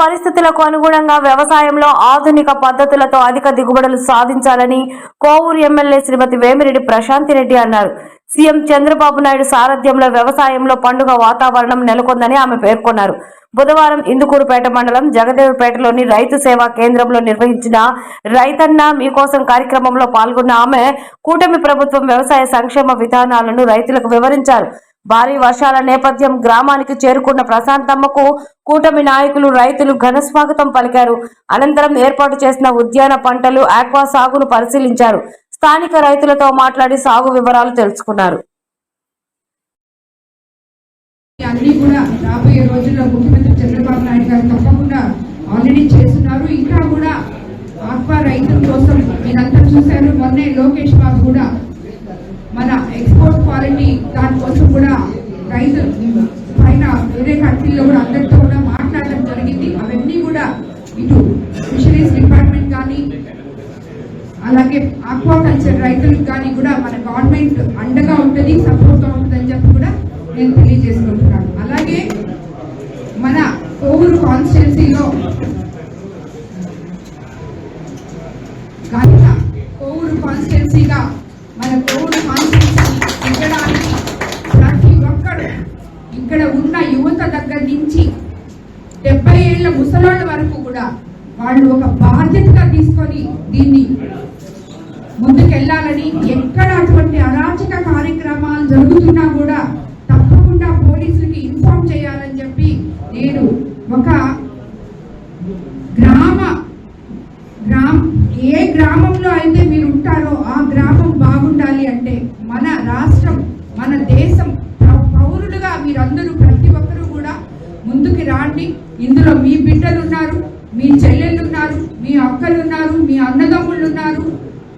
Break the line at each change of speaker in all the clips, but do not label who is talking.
పరిస్థితులకు అనుగుణంగా వ్యవసాయంలో ఆధునిక పద్ధతులతో అధిక దిగుబడులు సాధించాలని కోవూరు ఎమ్మెల్యే శ్రీమతి వేమిరెడ్డి ప్రశాంతి రెడ్డి అన్నారు. సీఎం చంద్రబాబు నాయుడు సారథ్యంలో వ్యవసాయంలో పండుగ వాతావరణం నెలకొందని ఆమె పేర్కొన్నారు. బుధవారం ఇందుకూరుపేట మండలం జగదేవ్పేటలోని రైతు సేవా కేంద్రంలో నిర్వహించిన రైతన్న మీకోసం కార్యక్రమంలో పాల్గొన్న ఆమె కూటమి ప్రభుత్వం వ్యవసాయ సంక్షేమ విధానాలను రైతులకు వివరించారు. భారీ వర్షాల నేపథ్యం గ్రామానికి చేరుకున్న ప్రశాంతమ్మకు కూటమి నాయకులు రైతులు ఘనస్వాగతం పలికారు. అనంతరం ఏర్పాటు చేసిన ఉద్యాన పంటలు ఆక్వా సాగును పరిశీలించారు. స్థానిక రైతులతో మాట్లాడి సాగు వివరాలు తెలుసుకున్నారు.
అన్ని కూడా రాబోయే రోజుల్లో ముఖ్యమంత్రి చంద్రబాబు నాయుడు గారు తప్పకుండా ఆల్రెడీ చేస్తున్నారు. ఇంకా కూడా ఆక్వా రైతుల కోసం మీరంతా చూశారు. మొన్నే లోకేష్ బాబు కూడా మన ఎక్స్పోర్ట్ క్వాలిటీ దానికోసం కూడా రైతు పైన వేరే కంట్రీలో కూడా అందరితో కూడా మాట్లాడడం జరిగింది. అవన్నీ కూడా ఇటు ఫిషరీస్ డిపార్ట్మెంట్ కానీ అలాగే ఆక్వాకల్చర్ రైతులకు కానీ కూడా మన గవర్నమెంట్ అండగా ఉంటుంది సపోర్ట్గా ఉంటుందని చెప్పి కూడా నేను తెలియజేసుకుంటున్నాను. అలాగే మన కోవూరు కాన్స్టిట్యున్సీలో కానీ కోవూరు కాన్స్టిట్యున్సీగా మన కోవూరు కాన్స్టిట్యున్సీ ఎక్కడానికి ప్రతి ఒక్కరు ఇక్కడ ఉన్న యువత దగ్గర నుంచి డెబ్బై ఏళ్ళ ముసలోళ్ళ వరకు కూడా వాళ్ళు ఒక బాధ్యతగా తీసుకొని దీన్ని ముందుకెళ్ళాలని ఎక్కడ అటువంటి అరాచక కార్యక్రమాలు జరుగుతున్నా కూడా తప్పకుండా పోలీసులకి ఇన్ఫార్మ్ చేయాలని చెప్పి నేను ఒక గ్రామ గ్రామ ఏ గ్రామంలో అయితే మీరు ఉంటారో ఆ ముందుకి రాండి. ఇందులో మీ బిడ్డలు ఉన్నారు మీ చెల్లెళ్ళు ఉన్నారు మీ అక్కలు ఉన్నారు మీ అన్నదమ్ముళ్ళు ఉన్నారు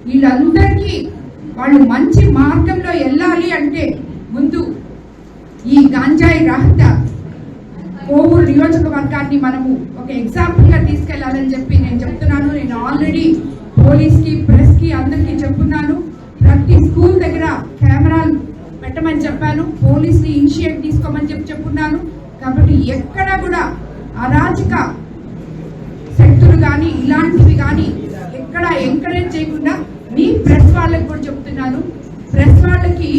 వీళ్ళందరికీ వాళ్ళు మంచి మార్గంలో వెళ్ళాలి అంటే ముందు ఈ గాంజాయి రహిత కోవూరు నియోజకవర్గాన్ని మనము ఒక ఎగ్జాంపుల్గా తీసుకెళ్ళాలని చెప్పి నేను చెప్తున్నాను. నేను ఆల్రెడీ పోలీస్కి ప్రెస్కి అందరికీ చెప్తున్నాను. ప్రతి స్కూల్ దగ్గర కెమెరాలు పెట్టమని చెప్పాను. పోలీస్ని ఇనిషియేట్ తీసుకోమని చెప్పి చెప్పున్నాను కాబట్టి ఎక్కడ కూడా అరాచక శక్తులు కానీ ఇలాంటివి కానీ ఎక్కడ ఎంకరేజ్ చేయకుండా మీ ప్రెస్ వాళ్ళకి కూడా చెప్తున్నాను. ప్రెస్ వాళ్ళకి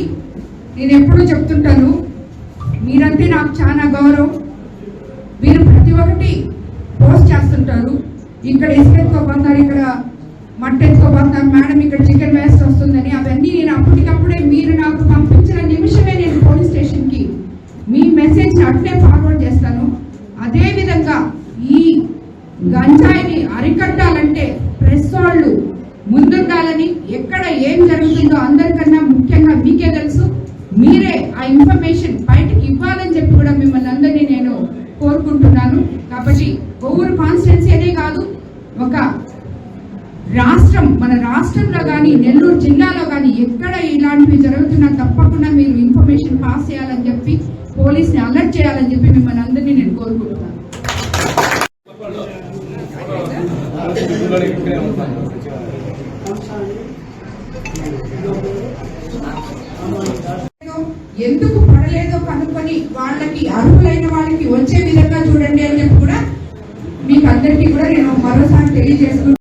నేను ఎప్పుడూ చెప్తుంటాను మీరంటే నాకు చాలా గౌరవం. మీరు ప్రతి ఒక్కటి పోస్ట్ చేస్తుంటారు. ఇక్కడ ఇసుక ఎత్తుకోబోతున్నారు ఇక్కడ మట్టి ఎత్తుకోబోతున్నారు మేడం ఇక్కడ చికెన్ వేస్ట్ వస్తుంది అవన్నీ నేను అప్పటికప్పుడే మీరు నాకు పంపించిన నిమిషమే నేను పోలీస్ స్టేషన్కి మీ మెసేజ్ అట్లే ఫార్వర్డ్ చేస్తాను అదే విధంగా ఈ గంజాయిని అరికట్టాలంటే ప్రెస్ వాళ్ళు ముందుండాలని ఎక్కడ ఏం జరుగుతుందో అందరికన్నా ముఖ్యంగా మీకే తెలుసు. మీరే ఆ ఇన్ఫర్మేషన్ బయటకి ఇవ్వాలని చెప్పి కూడా మిమ్మల్ని అందరినీ నేను కోరుకుంటున్నాను. కాబట్టి ఒవ్వరు కాన్స్టిట్యున్సీ అనే కాదు ఒక రాష్ట్రం మన రాష్ట్రంలో కానీ నెల్లూరు జిల్లాలో కానీ ఎక్కడ ఇలాంటివి జరుగుతున్నా తప్పకుండా మీరు ఇన్ఫర్మేషన్ పాస్ చేయాలని చెప్పి పోలీస్ని అలర్ట్ చేయాలని చెప్పి మిమ్మల్ని అందరినీ నేను కోరుకుంటున్నాను. ఎందుకు పడలేదో కనుక్కొని వాళ్ళకి అర్హులైన వాళ్ళకి వచ్చే విధంగా చూడండి అని చెప్పి కూడా మీకు అందరికీ కూడా నేను మరోసారి తెలియజేసుకుంటున్నాను